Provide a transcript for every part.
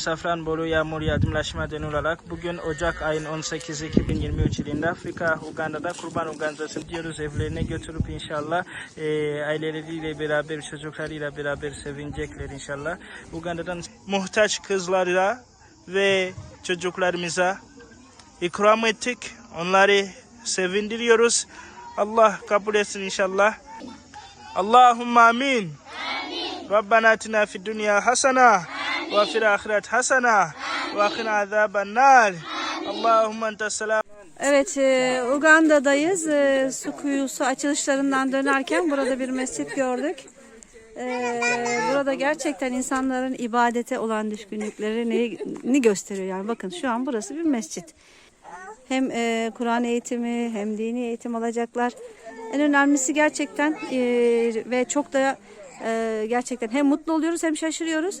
Safranbolu Yağmur Yardımlaşma Derneği olarak bugün Ocak ayın 18 2023 yılında Afrika, Uganda'da kurban Uganda'sını diyoruz evlerine götürüp inşallah e, aileleriyle beraber, çocuklarıyla beraber sevinecekler inşallah. Uganda'dan muhtaç kızlara ve çocuklarımıza ikram ettik. Onları sevindiriyoruz. Allah kabul etsin inşallah. Allahümme amin. Rabbena atina fid dünya hasana ve ahiret hasana ve qina azaben nar. Allahümme entes selam. Evet, e, Uganda'dayız. E, su kuyusu açılışlarından dönerken burada bir mescit gördük. E, burada gerçekten insanların ibadete olan düşkünlüklerini gösteriyor. Yani bakın şu an burası bir mescit. Hem e, Kur'an eğitimi hem dini eğitim alacaklar. En önemlisi gerçekten e, ve çok da e, gerçekten hem mutlu oluyoruz hem şaşırıyoruz.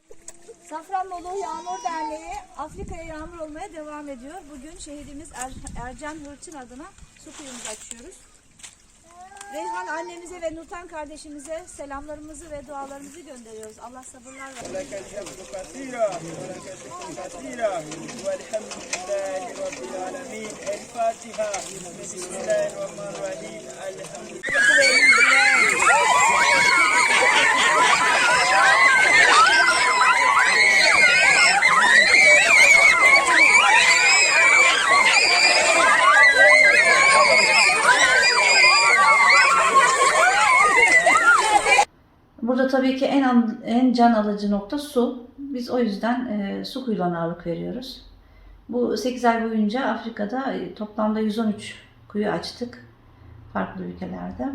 Safranbolu Yağmur Derneği Afrika'ya yağmur olmaya devam ediyor. Bugün şehidimiz er Ercan Hırçın adına su kuyumuzu açıyoruz. Reyhan annemize ve Nurten kardeşimize selamlarımızı ve dualarımızı gönderiyoruz. Allah sabırlar versin. Burada tabii ki en en can alıcı nokta su. Biz o yüzden e, su kuyularına ağırlık veriyoruz. Bu 8 ay boyunca Afrika'da e, toplamda 113 kuyu açtık farklı ülkelerde.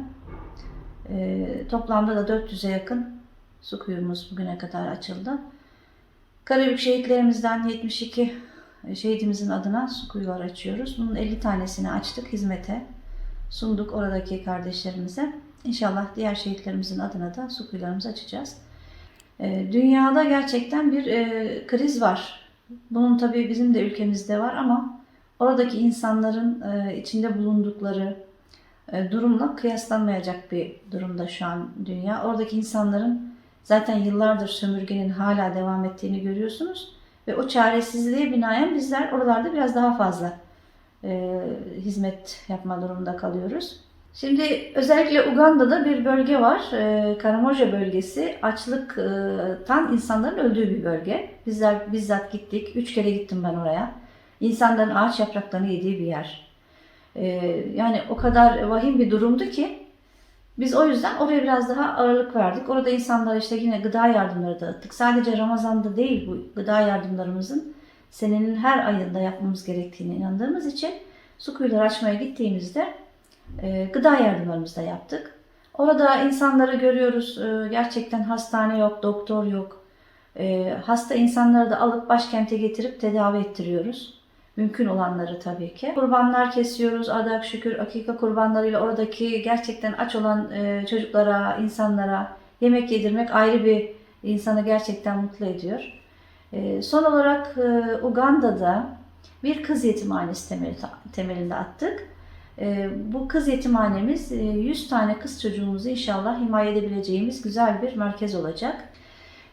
E, toplamda da 400'e yakın su kuyumuz bugüne kadar açıldı. Karabük şehitlerimizden 72 şehidimizin adına su kuyuları açıyoruz. Bunun 50 tanesini açtık hizmete sunduk oradaki kardeşlerimize. İnşallah diğer şehitlerimizin adına da su açacağız. Ee, Dünyada gerçekten bir e, kriz var. Bunun tabii bizim de ülkemizde var ama oradaki insanların e, içinde bulundukları e, durumla kıyaslanmayacak bir durumda şu an dünya. Oradaki insanların zaten yıllardır sömürgenin hala devam ettiğini görüyorsunuz. Ve o çaresizliğe binaen bizler oralarda biraz daha fazla e, hizmet yapma durumunda kalıyoruz. Şimdi özellikle Uganda'da bir bölge var. E, Karamoja bölgesi açlıktan insanların öldüğü bir bölge. Bizler bizzat gittik. Üç kere gittim ben oraya. İnsanların ağaç yapraklarını yediği bir yer. E, yani o kadar vahim bir durumdu ki biz o yüzden oraya biraz daha ağırlık verdik. Orada insanlara işte yine gıda yardımları dağıttık. Sadece Ramazan'da değil bu gıda yardımlarımızın senenin her ayında yapmamız gerektiğine inandığımız için su kuyuları açmaya gittiğimizde e, gıda yardımlarımızı da yaptık. Orada insanları görüyoruz. E, gerçekten hastane yok, doktor yok. E, hasta insanları da alıp başkente getirip tedavi ettiriyoruz. Mümkün olanları tabii ki. Kurbanlar kesiyoruz. Adak şükür akika kurbanlarıyla oradaki gerçekten aç olan e, çocuklara, insanlara yemek yedirmek ayrı bir insanı gerçekten mutlu ediyor. Son olarak e, Uganda'da bir kız yetimhanesi temeli, temelinde attık. E, bu kız yetimhanemiz e, 100 tane kız çocuğumuzu inşallah himaye edebileceğimiz güzel bir merkez olacak.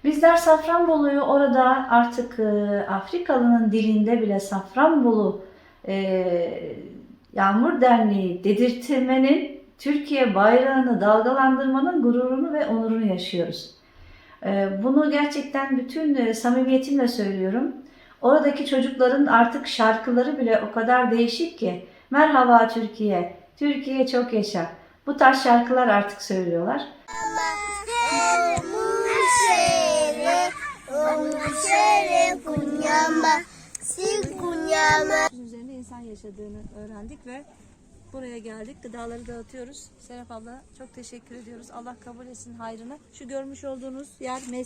Bizler Safranbolu'yu orada artık e, Afrikalı'nın dilinde bile Safranbolu e, Yağmur Derneği dedirtmenin Türkiye bayrağını dalgalandırmanın gururunu ve onurunu yaşıyoruz. E, bunu gerçekten bütün e, samimiyetimle söylüyorum. Oradaki çocukların artık şarkıları bile o kadar değişik ki Merhaba Türkiye, Türkiye çok yaşa. Bu tarz şarkılar artık söylüyorlar. Üzerinde insan yaşadığını öğrendik ve buraya geldik. Gıdaları dağıtıyoruz. Serap abla çok teşekkür ediyoruz. Allah kabul etsin hayrını. Şu görmüş olduğunuz yer mes